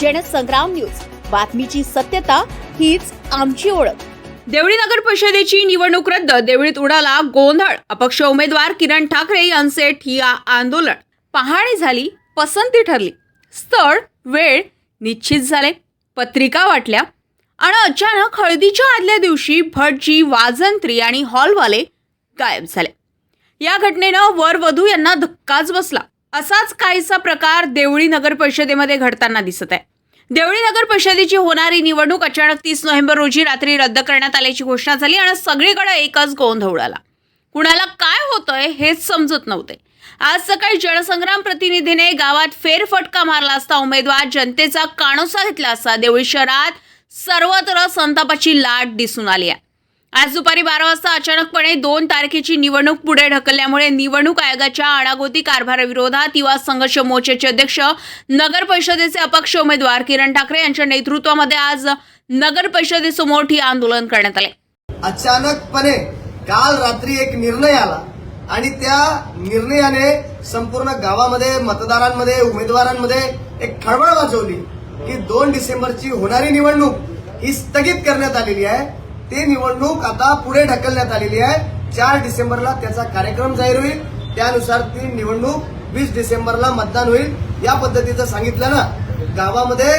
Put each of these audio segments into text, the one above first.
Jansangram news. बातमीची सत्यता हीच आमची ओळख. देवळी नगर परिषदेची निवडणूक रद्द देवळीत उडाला गोंधळ. अपक्ष उमेदवार किरण ठाकरे यांचे ठिया आंदोलन. पाहणी झाली पसंती ठरली. स्थळ वेळ निश्चित झाले. पत्रिका वाटल्या. आणि अचानक हळदीच्या आदल्या दिवशी भटजी वाजंत्री आणि हॉलवाले गायब झाले. या घटनेनं वर वधू यांना धक्काच बसला. असाच काहीसा प्रकार देवळी नगर परिषदेमध्ये घडताना दिसत आहे. देवळी नगर परिषदेची होणारी निवडणूक अचानक तीस नोव्हेंबर रोजी रात्री रद्द करण्यात आल्याची घोषणा झाली आणि सगळीकडे एकच गोंधळ उडाला. कुणाला काय होतंय हेच समजत नव्हते. आज सकाळी जनसंग्राम प्रतिनिधीने गावात फेरफटका मारला असता उमेदवार जनतेचा कानोसा घेतला असता देवळी शहरात सर्वत्र संतापाची लाट दिसून आली आहे. आज दुपारी बारा वाजता अचानकपणे दोन तारखेची निवडणूक पुढे ढकलल्यामुळे निवडणूक आयोगाच्या अडागोती कारभाराविरोधात युवा संघर्ष मोर्चाचे अध्यक्ष नगर परिषदेचे अपक्ष उमेदवार किरण ठाकरे यांच्या नेतृत्वामध्ये आज नगर परिषदेसमोर ठिय्या आंदोलन करण्यात आले. अचानकपणे काल रात्री एक निर्णय आला आणि त्या निर्णयाने संपूर्ण गावामध्ये मतदारांमध्ये उमेदवारांमध्ये एक खळबळ वाजवली की दोन डिसेंबरची होणारी निवडणूक ही स्थगित करण्यात आलेली आहे. ती निवडणूक आता पुढे ढकलण्यात आलेली आहे. चार डिसेंबरला त्याचा कार्यक्रम जाहीर होईल. त्यानुसार ती निवडणूक वीस डिसेंबरला मतदान होईल. या पद्धतीचं सांगितलं ना गावामध्ये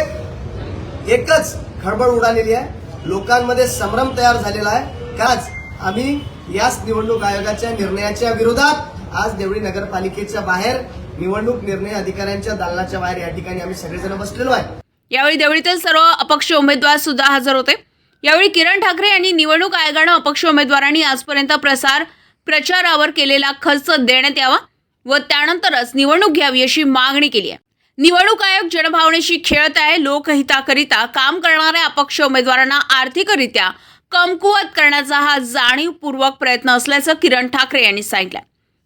एकच खळबळ उडालेली आहे. लोकांमध्ये संभ्रम तयार झालेला आहे. काच आम्ही याच निवडणूक आयोगाच्या निर्णयाच्या विरोधात आज देवळी नगरपालिकेच्या बाहेर निवडणूक निर्णय अधिकाऱ्यांच्या दालनाच्या बाहेर या ठिकाणी आम्ही सगळेजण बसलेलो आहे. यावेळी देवळीतील सर्व अपक्ष उमेदवार सुद्धा हजर होते. यावेळी किरण ठाकरे यांनी निवडणूक आयोगानं अपक्ष उमेदवारांनी आजपर्यंत प्रसार प्रचारावर केलेला खर्च देण्यात यावा व त्यानंतरच निवडणूक घ्यावी अशी मागणी केली आहे. निवडणूक आयोग जनभावनेशी खेळत आहे. लोकहिताकरिता काम करणाऱ्या अपक्ष उमेदवारांना आर्थिकरित्या कमकुवत करण्याचा हा जाणीवपूर्वक प्रयत्न असल्याचं किरण ठाकरे यांनी सांगितलं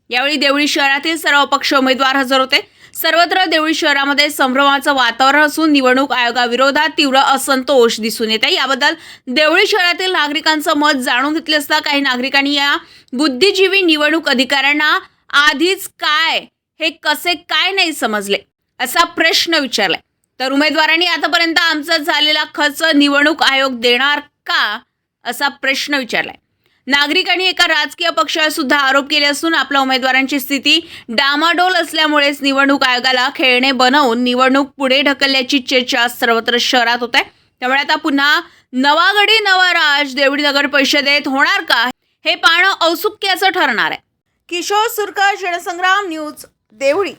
यावेळी देवळी शहरातील सर्व अपक्ष उमेदवार हजर होते. सर्वत्र देवळी शहरामध्ये संभ्रमाचं वातावरण असून निवडणूक आयोगाविरोधात तीव्र असंतोष दिसून येत आहे. याबद्दल देवळी शहरातील नागरिकांचं मत जाणून घेतले असता काही नागरिकांनी या बुद्धिजीवी निवडणूक अधिकाऱ्यांना आधीच काय हे कसे काय नाही समजले असा प्रश्न विचारलाय. तर उमेदवारांनी आतापर्यंत आमचा झालेला खर्च निवडणूक आयोग देणार का असा प्रश्न विचारलाय. नागरिकांनी एका राजकीय पक्षावर सुद्धा आरोप केले असून आपल्या उमेदवारांची स्थिती डामाडोल असल्यामुळेच निवडणूक आयोगाला खेळणे बनवून निवडणूक पुढे ढकलल्याची चर्चा सर्वत्र शहरात होत आहे. त्यामुळे आता पुन्हा नवागडी नवा राज देवडी नगर परिषदेत होणार का? हे पाहणं औत्सुक्याचं ठरणार आहे. किशोर सुरकर जनसंग्राम न्यूज देवळी.